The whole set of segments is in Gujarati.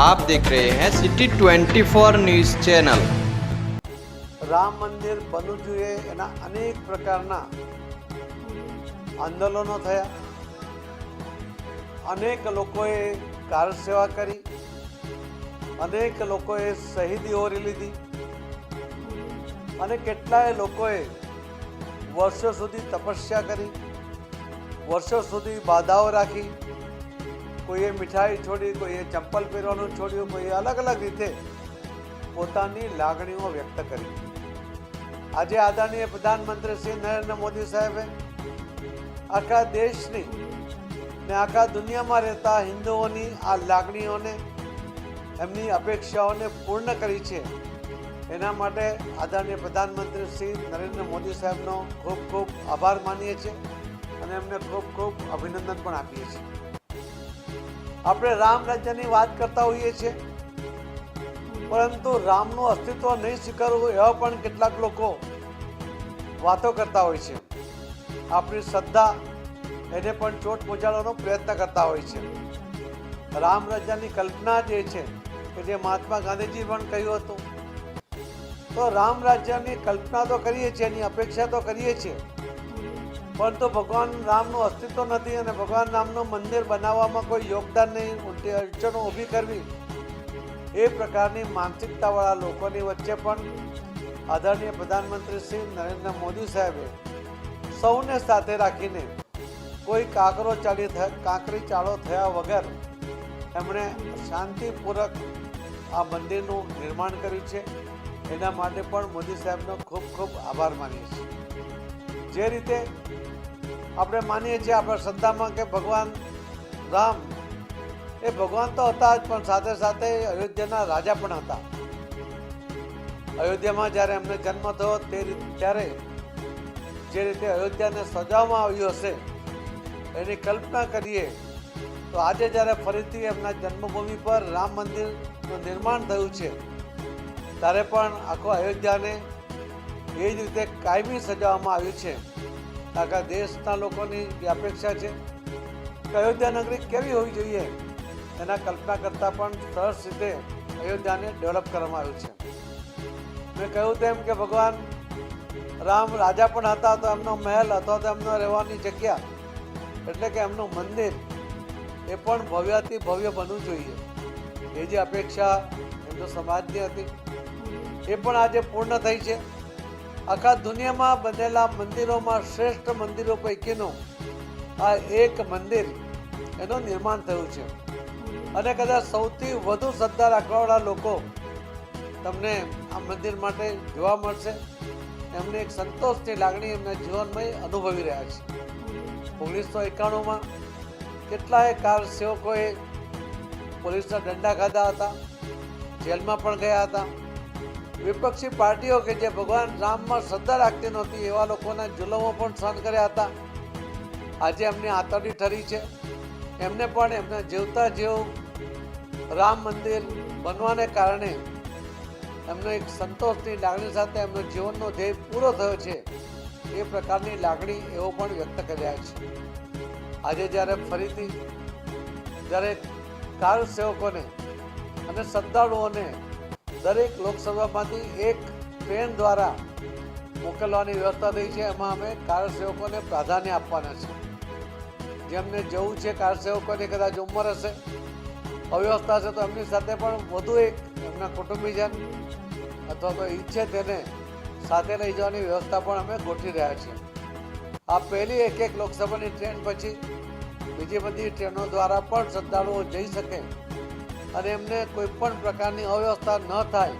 आप देख रहे हैं सिटी 24 न्यूज चैनल રામ મંદિર બનવું જોઈએ એના અનેક પ્રકારના આંદોલનો થયા અનેક લોકોએ કાર સેવા કરી અનેક લોકોએ શહીદી ઓરી લીધી અને કેટલાય લોકોએ વર્ષો સુધી તપસ્યા કરી વર્ષો સુધી બાધાઓ રાખી કોઈએ મીઠાઈ છોડી, કોઈએ ચંપલ પહેરવાનું છોડ્યું, કોઈએ અલગ અલગ રીતે પોતાની લાગણીઓ વ્યક્ત કરી. આજે આદરણીય પ્રધાનમંત્રી શ્રી નરેન્દ્ર મોદી સાહેબે આખા દેશની ને આખા દુનિયામાં રહેતા હિન્દુઓની આ લાગણીઓને, એમની અપેક્ષાઓને પૂર્ણ કરી છે. એના માટે આદરણીય પ્રધાનમંત્રી શ્રી નરેન્દ્ર મોદી સાહેબનો ખૂબ ખૂબ આભાર માનીએ છીએ અને એમને ખૂબ ખૂબ અભિનંદન પણ આપીએ છીએ. આપણે રામ રાજ્યની વાત કરતા હોઈએ છીએ. પરંતુ રામનું અસ્તિત્વ નહીં સ્વીકારવું એવા પણ કેટલાક લોકો વાતો કરતા હોય છે. આપણી શ્રદ્ધા એને પણ ચોટ પહોંચાડવાનો પ્રયત્ન કરતા હોય છે. રામ રાજાની કલ્પના જે છે કે જે મહાત્મા ગાંધીજી પણ કહ્યું હતું. તો રામ રાજ્યની કલ્પના તો કરીએ છીએ, એની અપેક્ષા તો કરીએ છીએ. પરંતુ ભગવાન રામનું અસ્તિત્વ નથી અને ભગવાન રામનું મંદિર બનાવવામાં કોઈ યોગદાન નહીં. ઉલટી અડચણો ઊભી કરવી એ પ્રકારની માનસિકતાવાળા લોકોની વચ્ચે પણ આદરણીય પ્રધાનમંત્રી શ્રી નરેન્દ્ર મોદી સાહેબે સૌને સાથે રાખીને કોઈ કાકરો ચાલી કાંકરી ચાળો થયા વગર એમણે શાંતિપૂર્વક આ મંદિરનું નિર્માણ કર્યું છે. એના માટે પણ મોદી સાહેબનો ખૂબ ખૂબ આભાર માનીએ છીએ. જે રીતે આપણે માનીએ છીએ આપણા શ્રદ્ધામાં કે ભગવાન રામ, એ ભગવાન તો હતા જ, પણ સાથે સાથે અયોધ્યાના રાજા પણ હતા. અયોધ્યામાં જ્યારે એમને જન્મ થયો, તે ત્યારે જે રીતે અયોધ્યાને સજાવવામાં આવ્યું હશે, એની કલ્પના કરીએ, તો આજે જ્યારે ફરીથી એમના જન્મભૂમિ પર રામ મંદિરનું નિર્માણ થયું છે, ત્યારે પણ આખો અયોધ્યાને એ જ રીતે કાયમી સજાવવામાં આવ્યું છે. આખા દેશના લોકોની જે અપેક્ષા છે અયોધ્યા નગરી કેવી હોવી જોઈએ, એના કલ્પના કરતાં પણ સરસ રીતે અયોધ્યાને ડેવલપ કરવામાં આવ્યું છે. મેં કહ્યું તેમ કે ભગવાન રામ રાજા પણ હતા, તો એમનો મહેલ અથવા તો એમનો રહેવાની જગ્યા, એટલે કે એમનું મંદિર, એ પણ ભવ્યાથી ભવ્ય બનવું જોઈએ. એ જે અપેક્ષા એમનો સમાજની હતી, એ પણ આજે પૂર્ણ થઈ છે. આખા દુનિયામાં બનેલા મંદિરોમાં શ્રેષ્ઠ મંદિરો પૈકીનું આ એક મંદિર એનું નિર્માણ થયું છે. અને કદાચ સૌથી વધુ શ્રદ્ધા રાખવાવાળા લોકો તમને આ મંદિર માટે જોવા મળશે. એમને એક સંતોષની લાગણી એમના જીવનમાં અનુભવી રહ્યા છે. ઓગણીસો એકાણુંમાં કેટલાય કાર સેવકોએ પોલીસના દંડા ખાધા હતા, જેલમાં પણ ગયા હતા. વિપક્ષી પાર્ટીઓ કે જે ભગવાન રામમાં શ્રદ્ધા રાખતી નહોતી, એવા લોકોના જુલમો પણ સહન કર્યા હતા. આજે એમની આતરડી ઠરી છે. એમને પણ એમના જીવતા જેવું રામ મંદિર બનવાને કારણે એમને એક સંતોષની લાગણી સાથે એમનો જીવનનો ધ્યેય પૂરો થયો છે. એ પ્રકારની લાગણી એવો પણ વ્યક્ત કર્યા છે. આજે જ્યારે ફરીથી જ્યારે કાર સેવકોને અને શ્રદ્ધાળુઓને દરેક લોકસભામાંથી એક ટ્રેન દ્વારા મોકલવાની વ્યવસ્થા થઈ છે. એમાં અમે કાર સેવકોને પ્રાધાન્ય આપવાના છે. જેમને જવું છે કાર સેવકોની કદાચ ઉંમર હશે, અવ્યવસ્થા હશે, તો એમની સાથે પણ વધુ એક એમના કુટુંબીજન અથવા તો ઈચ્છે તેને સાથે લઈ જવાની વ્યવસ્થા પણ અમે ગોઠવી રહ્યા છીએ. આ પહેલી એક એક લોકસભાની ટ્રેન પછી બીજી બધી ટ્રેનો દ્વારા પણ શ્રદ્ધાળુઓ જઈ શકે અને એમને કોઈ પણ પ્રકારની અવ્યવસ્થા ન થાય,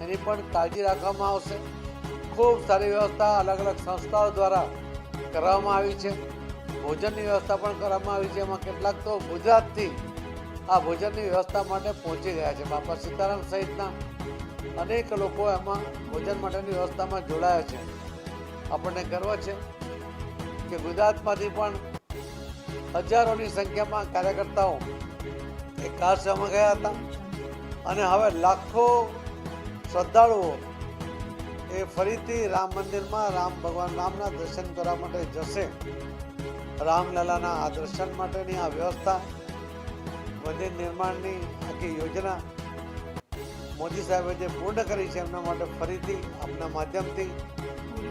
એની પણ કાળજી રાખવામાં આવશે. ખૂબ સારી વ્યવસ્થા અલગ અલગ સંસ્થાઓ દ્વારા કરવામાં આવી છે. ભોજનની વ્યવસ્થા પણ કરવામાં આવી છે. એમાં કેટલાક તો ગુજરાતથી આ ભોજનની વ્યવસ્થા માટે પહોંચી ગયા છે. બાપા સીતારામ સહિતના અનેક લોકો એમાં ભોજન માટેની વ્યવસ્થામાં જોડાયા છે. આપણને ગર્વ છે કે ગુજરાતમાંથી પણ હજારોની સંખ્યામાં કાર્યકર્તાઓ એ ગયા હતા. અને હવે લાખો શ્રદ્ધાળુઓ એ ફરીથી રામ મંદિરમાં રામ ભગવાન રામના દર્શન કરવા માટે જશે. રામલલાના આ દર્શન માટેની આ વ્યવસ્થા, મંદિર નિર્માણની આખી યોજના મોદી સાહેબે જે પૂર્ણ કરી છે એમના માટે ફરીથી આપના માધ્યમથી.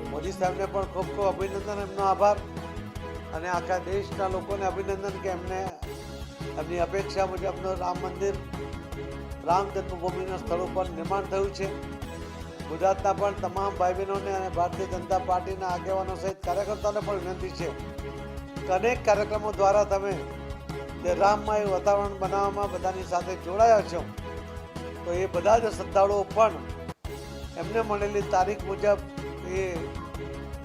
મોદી સાહેબને પણ ખૂબ ખૂબ અભિનંદન, એમનો આભાર. અને આખા દેશના લોકોને અભિનંદન કે એમને એમની અપેક્ષા મુજબનું રામ મંદિર, રામ જન્મભૂમિના સ્થળ ઉપર નિર્માણ થયું છે. ગુજરાતના પણ તમામ ભાઈ બહેનોને અને ભારતીય જનતા પાર્ટીના આગેવાનો સહિત કાર્યકર્તાઓને પણ વિનંતી છે અનેક કાર્યક્રમો દ્વારા તમે જે રામમય વાતાવરણ બનાવવામાં બધાની સાથે જોડાયા છો, તો એ બધા જ શ્રદ્ધાળુઓ પણ એમને મળેલી તારીખ મુજબ એ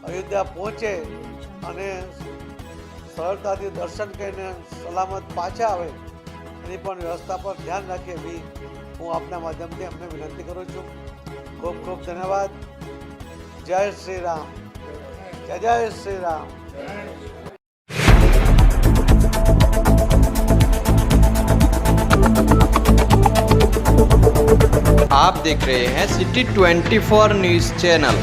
અયોધ્યા પહોંચે અને સરળતાથી દર્શન કરીને સલામત પાછા આવે એની પણ વ્યવસ્થા પર ધ્યાન રાખે એવી હું આપના માધ્યમથી એમને વિનંતી કરું છું ખૂબ ખૂબ ધન્યવાદ જય શ્રી રામ જય જય શ્રી રામ आप देख रहे हैं सिटी 24 न्यूज़ चैनल